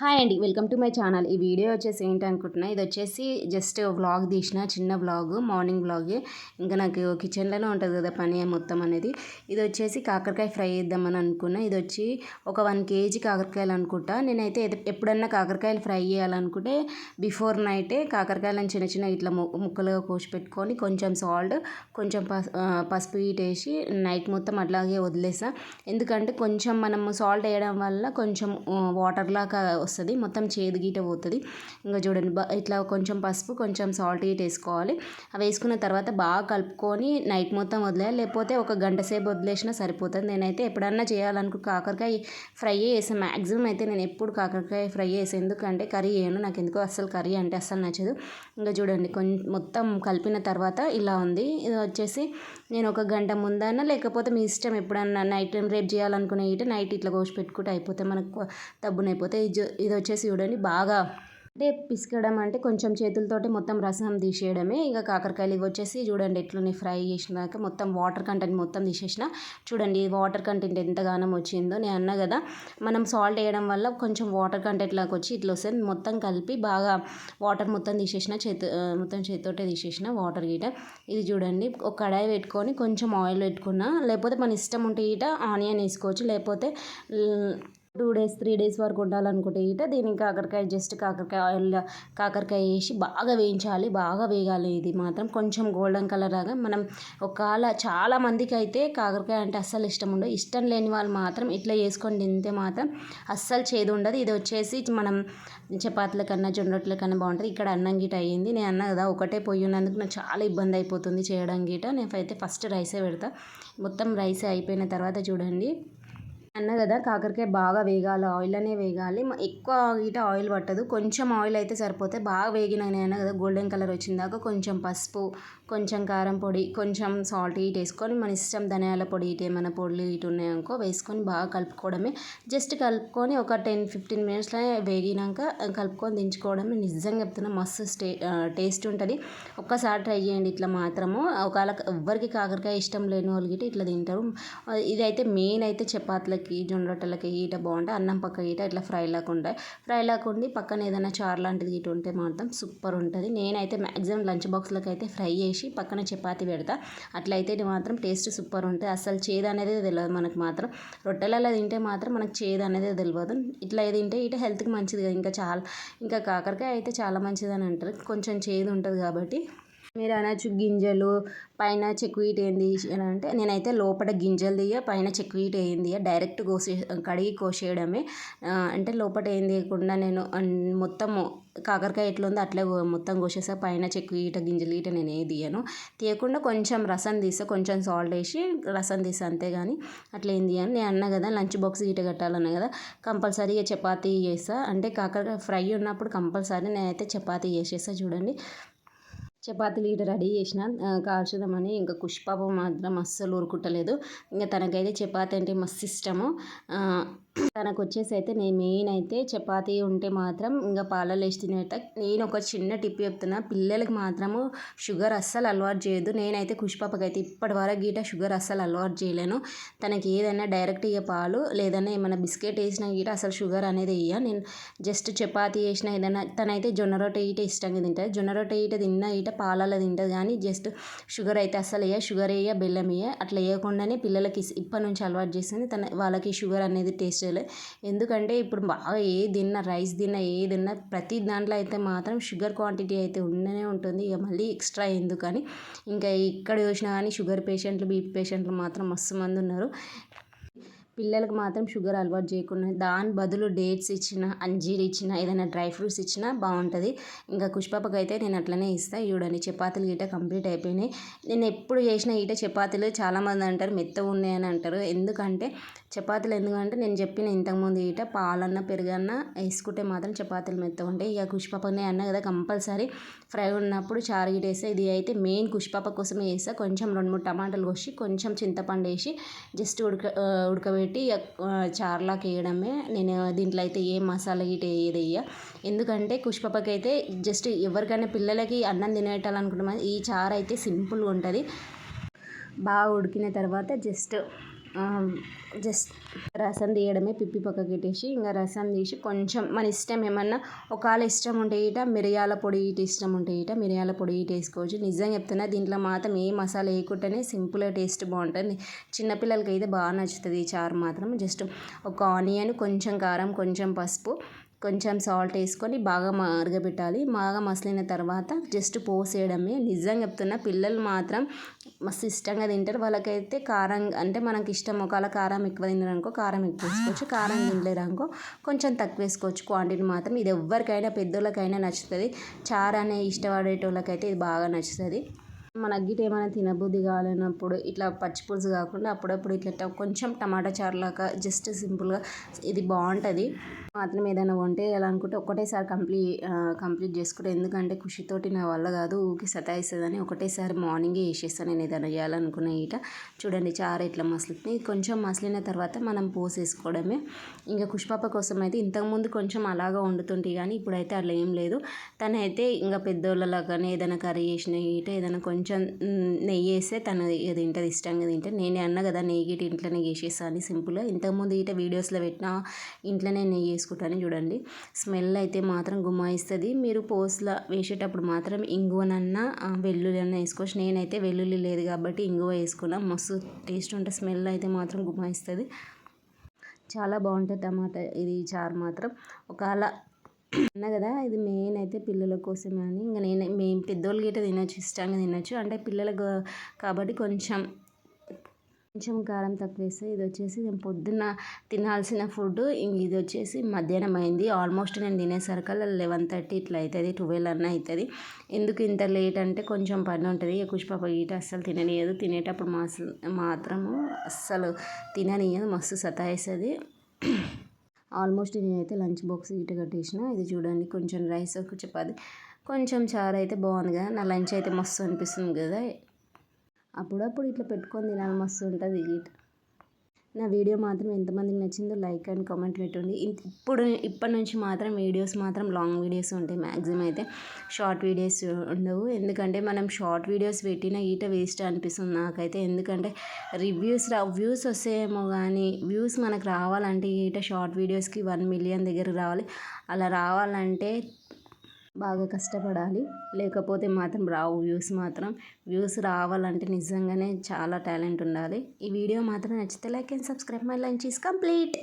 Hi అండి welcome to my channel ఈ video వచ్చేసి ఏంటి అనుకుంటున్నా ఇది వచ్చేసి జస్ట్ వ్లాగ్ తీసిన చిన్న వ్లాగ్ మార్నింగ్ వ్లాగ్ ఇంకా నాకు కిచెన్లోనే ఉంటుంది కదా పని మొత్తం అనేది. ఇది వచ్చేసి కాకరకాయ ఫ్రై చేద్దామని అనుకున్నా. ఇది వచ్చి ఒక వన్ కేజీ కాకరకాయలు అనుకుంటా. నేనైతే ఎప్పుడన్నా కాకరకాయలు ఫ్రై చేయాలనుకుంటే బిఫోర్ నైటే కాకరకాయలను చిన్న చిన్న ఇట్లా ముక్కలుగా కోసి పెట్టుకొని కొంచెం సాల్ట్ కొంచెం పసుపు హీట్ వేసి నైట్ మొత్తం అట్లాగే వదిలేసా. ఎందుకంటే కొంచెం మనం సాల్ట్ వేయడం వల్ల కొంచెం వాటర్లాగా వస్తుంది. మొత్తం చేదు గీట పోతుంది. ఇంకా చూడండి ఇట్లా కొంచెం పసుపు కొంచెం సాల్ట్ గీట వేసుకోవాలి. అవి వేసుకున్న తర్వాత బాగా కలుపుకొని నైట్ మొత్తం వదిలేయాలి. లేకపోతే ఒక గంట సేపు వదిలేసినా సరిపోతుంది. నేనైతే ఎప్పుడన్నా చేయాలనుకో కాకరకాయ ఫ్రై చేసాను మ్యాక్సిమం అయితే నేను ఎప్పుడు కాకరకాయ ఫ్రై చేసి. ఎందుకంటే కర్రీ చేయను. నాకు ఎందుకో అస్సలు కర్రీ అంటే అస్సలు నచ్చదు. ఇంకా చూడండి కొంచెం మొత్తం కలిపిన తర్వాత ఇలా ఉంది. ఇది వచ్చేసి నేను ఒక గంట ముందన్నా లేకపోతే మీ ఇష్టం ఎప్పుడన్నా నైట్ టైం రేపు చేయాలనుకునే ఇటు నైట్ ఇట్లా కోసి పెట్టుకుంటే అయిపోతే మనకు దబ్బునైపోతే ఇది వచ్చేసి చూడండి బాగా అంటే పిసకడం అంటే కొంచెం చేతులతోటి మొత్తం రసం తీసేయడమే. ఇంకా కాకరకాయలు ఇవి వచ్చేసి చూడండి ఎట్లున్నాయి ఫ్రై చేసినాక మొత్తం వాటర్ కంటెంట్ మొత్తం తీసేసిన. చూడండి వాటర్ కంటెంట్ ఎంతగానం వచ్చిందో నేను అన్నా కదా మనం సాల్ట్ వేయడం వల్ల కొంచెం వాటర్ కంటెంట్ లాగా వచ్చి ఇట్లా వస్తుంది. మొత్తం కలిపి బాగా వాటర్ మొత్తం తీసేసిన చేతు మొత్తం చేతితోటే తీసేసిన వాటర్ గీట. ఇది చూడండి ఒక కడాయి పెట్టుకొని కొంచెం ఆయిల్ పెట్టుకున్నా లేకపోతే మన ఇష్టం ఉంటే ఈట ఆనియన్ వేసుకోవచ్చు లేకపోతే టూ డేస్ త్రీ డేస్ వరకు ఉండాలనుకుంటే ఇట దీనికి కాకరకాయ జస్ట్ కాకరకాయ ఆయిల్ కాకరకాయ వేసి బాగా వేయించాలి బాగా వేగాలి. ఇది మాత్రం కొంచెం గోల్డెన్ కలర్ లాగా మనం ఒకవేళ చాలా మందికి అయితే కాకరకాయ అంటే అస్సలు ఇష్టం ఉండదు. ఇష్టం లేని వాళ్ళు మాత్రం ఇట్లా చేసుకొని తింటే మాత్రం అస్సలు చేదు ఉండదు. ఇది వచ్చేసి మనం చపాతీల కన్నా జొన్న కన్నా బాగుంటుంది. ఇక్కడ అన్నం గిట అయ్యింది. నేను అన్న కదా ఒకటే పొయ్యి ఉన్నందుకు నాకు చాలా ఇబ్బంది అయిపోతుంది చేయడం నేను అయితే ఫస్ట్ రైసే పెడతా. మొత్తం రైస్ అయిపోయిన తర్వాత చూడండి. అన్న కదా కాకరకాయ బాగా వేగాలి ఆయిల్లోనే వేగాలి. ఎక్కువ గీట ఆయిల్ పట్టదు. కొంచెం ఆయిల్ అయితే సరిపోతే బాగా వేగిన అన్న కదా గోల్డెన్ కలర్ వచ్చిందాక కొంచెం పసుపు కొంచెం కారం పొడి కొంచెం సాల్ట్ ఇటు వేసుకొని మన ఇష్టం ధనియాల పొడి ఇటు ఏమైనా పొడులు ఇటు ఉన్నాయనుకో వేసుకొని బాగా కలుపుకోవడమే. జస్ట్ కలుపుకొని ఒక టెన్ ఫిఫ్టీన్ మినిట్స్లో వేగినాక కలుపుకొని దించుకోవడమే. నిజంగా చెప్తున్నా మస్తు స్టే టేస్ట్ ఉంటుంది. ఒక్కసారి ట్రై చేయండి ఇట్లా మాత్రము. ఒకవేళ ఎవ్వరికి కాకరకాయ ఇష్టం లేని వాళ్ళకి ఇట్లా తింటారు. ఇదైతే మెయిన్ అయితే చపాతీలకి జొన్న రొట్టెలకి ఈట బాగుంటాయి అన్నం పక్క ఈట ఇట్లా ఫ్రై లాగా ఫ్రై లాగా పక్కన ఏదైనా చారు లాంటిది ఇటు ఉంటే మాత్రం సూపర్ ఉంటుంది. నేనైతే మ్యాక్సిమం లంచ్ బాక్స్లకు అయితే ఫ్రై చేసి పక్కన చపాతి పెడతా. అట్లయితే ఇది మాత్రం టేస్ట్ సూపర్ ఉంటుంది. అసలు చేదు అనేది తెలియదు మనకు మాత్రం. రొట్టెలలో తింటే మాత్రం మనకు చేదు అనేది తెలియదు. ఇట్లా తింటే ఇటు హెల్త్కి మంచిది కదా. ఇంకా చాలా ఇంకా కాకరకాయ అయితే చాలా మంచిది అని అంటారు. కొంచెం చేదు ఉంటుంది కాబట్టి మీరు అనొచ్చు గింజలు పైన చెక్వీట్ ఏంది అని అంటే నేనైతే లోపల గింజలు తీయ పైన చెక్వీట్ ఏంది డైరెక్ట్ కోసే కడిగి కోసేయడమే. అంటే లోపల ఏం తీయకుండా నేను మొత్తం మొత్తము కాకరకాయ ఎట్లా ఉందో అట్లే మొత్తం కోసేసా. పైన చెక్కు గింజలు ఇట నేను ఏ తీయను. తీయకుండా కొంచెం రసం తీసా కొంచెం సాల్ట్ వేసి రసం తీసా అంతేగాని అట్లా ఏం తీయను. నేను అన్నా కదా లంచ్ బాక్స్ గీట కట్టాలన్నా కదా కంపల్సరీగా చపాతీ చేస్తా. అంటే కాకరకాయ ఫ్రై ఉన్నప్పుడు కంపల్సరీ నేనైతే చపాతీ చేసేసా చూడండి. చపాతీలు ఇటు రెడీ చేసిన కాల్చుదామని ఇంకా కుష్పాప మాత్రం అస్సలు ఊరుకుంటలేదు. ఇంకా తనకైతే చపాతీ అంటే మస్తు ఇష్టము. తనకు వచ్చేసి అయితే నేను మెయిన్ అయితే చపాతీ ఉంటే మాత్రం ఇంకా పాలలో వేసి తినేట. నేను ఒక చిన్న టిప్ చెప్తున్నా. పిల్లలకి మాత్రము షుగర్ అస్సలు అలవాటు చేయదు నేనైతే కుషిపాపకి అయితే ఇప్పటి వరకు గీట షుగర్ అస్సలు అలవాటు చేయలేను. తనకి ఏదైనా డైరెక్ట్ ఇక పాలు లేదన్నా ఏమైనా బిస్కెట్ వేసినా గీట అసలు షుగర్ అనేది వేయ. నేను జస్ట్ చపాతీ వేసిన ఏదైనా తనైతే జొన్న రొట్టె ఈట ఇష్టంగా తింటుంది. జొన్న రొట్టె ఈట తిన్నా ఈట పాలలో తింటుంది కానీ జస్ట్ షుగర్ అయితే అసలు వేయ. షుగర్ వేయ బెల్లం వేయ. అట్లా వేయకుండానే పిల్లలకి ఇప్పటి నుంచి అలవాటు చేసింది. తన వాళ్ళకి షుగర్ అనేది టేస్ట్ చేయలేదు ఎందుకంటే ఇప్పుడు బాగా ఏ తిన్నా రైస్ తిన్నా ఏ తిన్నా ప్రతి దాంట్లో అయితే మాత్రం షుగర్ క్వాంటిటీ అయితే ఉండనే ఉంటుంది. ఇక మళ్ళీ ఎక్స్ట్రా ఎందుకని? ఇంకా ఇక్కడ చూసినా కానీ షుగర్ పేషెంట్లు బీపీ పేషెంట్లు మాత్రం మస్తు మంది ఉన్నారు. పిల్లలకు మాత్రం షుగర్ అలవాటు చేయకుండా దాని బదులు డేట్స్ ఇచ్చిన అంజీర్ ఇచ్చిన ఏదైనా డ్రై ఫ్రూట్స్ ఇచ్చినా బాగుంటుంది. ఇంకా కుష్పాపకి అయితే నేను అట్లనే ఇస్తాను చూడండి చపాతీలు గిట్ట కంప్లీట్ అయిపోయినాయి. నేను ఎప్పుడు చేసిన ఈట చపాతీలు చాలామంది అంటారు మెత్తగా ఉన్నాయని అంటారు. ఎందుకంటే చపాతీలు ఎందుకంటే నేను చెప్పిన ఇంతకుముందు ఈట పాలన్న పెరుగన్న వేసుకుంటే మాత్రం చపాతీలు మెత్తగా ఉంటాయి. ఇక కుష్పాపనే అన్న కదా కంపల్సరీ ఫ్రై ఉన్నప్పుడు చారు గిట వేస్తే. ఇది అయితే మెయిన్ కుష్పాప కోసమే వేస్తా కొంచెం రెండు మూడు టమాటాలు కోసి కొంచెం చింతపండు వేసి జస్ట్ ఉడక ఉడకబెట్టి పెట్టి ఆ, వేయడమే. నేను దీంట్లో అయితే ఏ మసాలా గిట్ట ఏది వేయ. ఎందుకంటే కుష్పాపకి అయితే జస్ట్ ఎవరికైనా పిల్లలకి అన్నం తినేటాలనుకుంటున్నాం ఈ చారు అయితే సింపుల్గా ఉంటుంది. బాగా ఉడికిన తర్వాత జస్ట్ జస్ట్ రసం తీయడమే పిప్పి పక్కకి పెట్టేసి ఇంకా రసం తీసి కొంచెం మన ఇష్టం ఏమన్నా ఒకవేళ ఇష్టం ఉంటే ఇట మిరియాల పొడి ఇటు ఇష్టం ఉంటే ఇట మిరియాల పొడి ఇటు వేసుకోవచ్చు. నిజంగా చెప్తున్నా దీంట్లో మాత్రం ఏ మసాలా వేయకుండానే సింపుల్గా టేస్ట్ బాగుంటుంది. చిన్నపిల్లలకి అయితే బాగా నచ్చుతుంది ఈ చారు మాత్రం. జస్ట్ ఒక ఆనియన్ కొంచెం కారం కొంచెం పసుపు కొంచెం సాల్ట్ వేసుకొని బాగా మరగబెట్టాలి. బాగా మసిలిన తర్వాత జస్ట్ పోసేయడమే. నిజంగా చెప్తున్నా పిల్లలు మాత్రం మస్తు ఇష్టంగా తింటారు. వాళ్ళకైతే కారం అంటే మనకి ఇష్టం ఒకవేళ కారం ఎక్కువ తిన్నారనుకో కారం ఎక్కువ వేసుకోవచ్చు. కారం తినలేరనుకో కొంచెం తక్కువ వేసుకోవచ్చు. క్వాంటిటీ మాత్రం ఇది ఎవరికైనా పెద్దోళ్ళకైనా నచ్చుతుంది. చారనే ఇష్టపడేటోళ్ళకైతే ఇది బాగా నచ్చుతుంది. మన గిట్ట ఏమైనా తినబుద్ధి కాలేనప్పుడు ఇట్లా పచ్చి పులుసు కాకుండా అప్పుడప్పుడు ఇట్లా కొంచెం టమాటా చారులాగా జస్ట్ సింపుల్గా ఇది బాగుంటుంది. మాత్రం ఏదైనా వంట చేయాలనుకుంటే ఒకటేసారి కంప్లీట్ కంప్లీట్ చేసుకుంటే ఎందుకంటే ఖుషితోటి నా వల్ల కాదు ఊకి సతాయిస్తుందని ఒకటేసారి మార్నింగే వేసేస్తాను నేను ఏదైనా చేయాలనుకునే ఈట. చూడండి చారు ఇట్లా మసలుతుంది. కొంచెం మసిలిన తర్వాత మనం పోసేసుకోవడమే. ఇంకా కుషిపాప కోసం అయితే ఇంతకుముందు కొంచెం అలాగా వండుతుంటే కానీ ఇప్పుడైతే అట్లా ఏం లేదు. తనైతే ఇంకా పెద్దోళ్ళలాగానే ఏదైనా కర్రీ చేసిన ఈట ఏదైనా కొంచెం నెయ్యి వేస్తే తను తింటది ఇష్టంగా తింటే నేనే అన్నా కదా నెయ్యి గిట్ట ఇంట్లోనే చేసేస్తాను సింపుల్గా. ఇంతకుముందు ఈట వీడియోస్లో పెట్టిన ఇంట్లోనే నెయ్యి వేసుకుంటాను చూడండి. స్మెల్ అయితే మాత్రం గుమాయిస్తుంది మీరు పోస్లా వేసేటప్పుడు మాత్రం ఇంగువనన్నా వెల్లుల్లి అన్న వేసుకోవచ్చు. నేనైతే వెల్లుల్లి లేదు కాబట్టి ఇంగువ వేసుకున్నా. మస్తు టేస్ట్ ఉంటే స్మెల్ అయితే మాత్రం గుమాయిస్తుంది చాలా బాగుంటుంది టమాటా ఇది చారు మాత్రం. ఒకవేళ అన్నా కదా ఇది మెయిన్ అయితే పిల్లల కోసం అని. ఇంకా నేను మేము పెద్దోళ్ళు గిట్ట తినచ్చు ఇష్టంగా తినచ్చు. అంటే పిల్లలకు కాబట్టి కొంచెం కొంచెం కారం తక్కువ వేస్తే ఇది వచ్చేసి నేను పొద్దున్న తినాల్సిన ఫుడ్ ఇది వచ్చేసి మధ్యాహ్నం అయింది. ఆల్మోస్ట్ నేను తినేసరికల్లా లెవెన్ థర్టీ ఇట్లా అవుతుంది ట్వెల్వ్ అన్న అవుతుంది ఎందుకు ఇంత లేట్ అంటే కొంచెం పని ఉంటుంది. కుష్పాప గీట అస్సలు తిననీయదు. తినేటప్పుడు మా మాత్రము అస్సలు తిననీయదు. మస్తు సతాయిస్తుంది. ఆల్మోస్ట్ నేనైతే లంచ్ బాక్స్ ఇటు కట్టేసిన. ఇది చూడండి కొంచెం రైస్ ఒక చపాతి కొంచెం చారు అయితే బాగుంది కదా. నా లంచ్ అయితే మస్తు అనిపిస్తుంది కదా. అప్పుడప్పుడు ఇట్లా పెట్టుకొని తినాలి మస్తు ఉంటుంది నా వీడియో మాత్రం ఎంతమందికి నచ్చిందో లైక్ అండ్ కామెంట్ పెట్టండి. ఇప్పుడు ఇప్పటి నుంచి మాత్రం వీడియోస్ మాత్రం లాంగ్ వీడియోస్ ఉంటాయి మ్యాక్సిమం అయితే. షార్ట్ వీడియోస్ ఉండవు. ఎందుకంటే మనం షార్ట్ వీడియోస్ పెట్టిన ఈట వేస్ట్ అనిపిస్తుంది నాకైతే. ఎందుకంటే రివ్యూస్ రా వ్యూస్ వస్తాయేమో కానీ వ్యూస్ మనకు రావాలంటే ఈట షార్ట్ వీడియోస్కి వన్ మిలియన్ దగ్గర రావాలి. అలా రావాలంటే బాగా కష్టపడాలి. లేకపోతే మాత్రం రావు వ్యూస్ మాత్రం. వ్యూస్ రావాలంటే నిజంగానే చాలా టాలెంట్ ఉండాలి. ఈ వీడియో మాత్రం నచ్చితే like and subscribe my lunch is complete.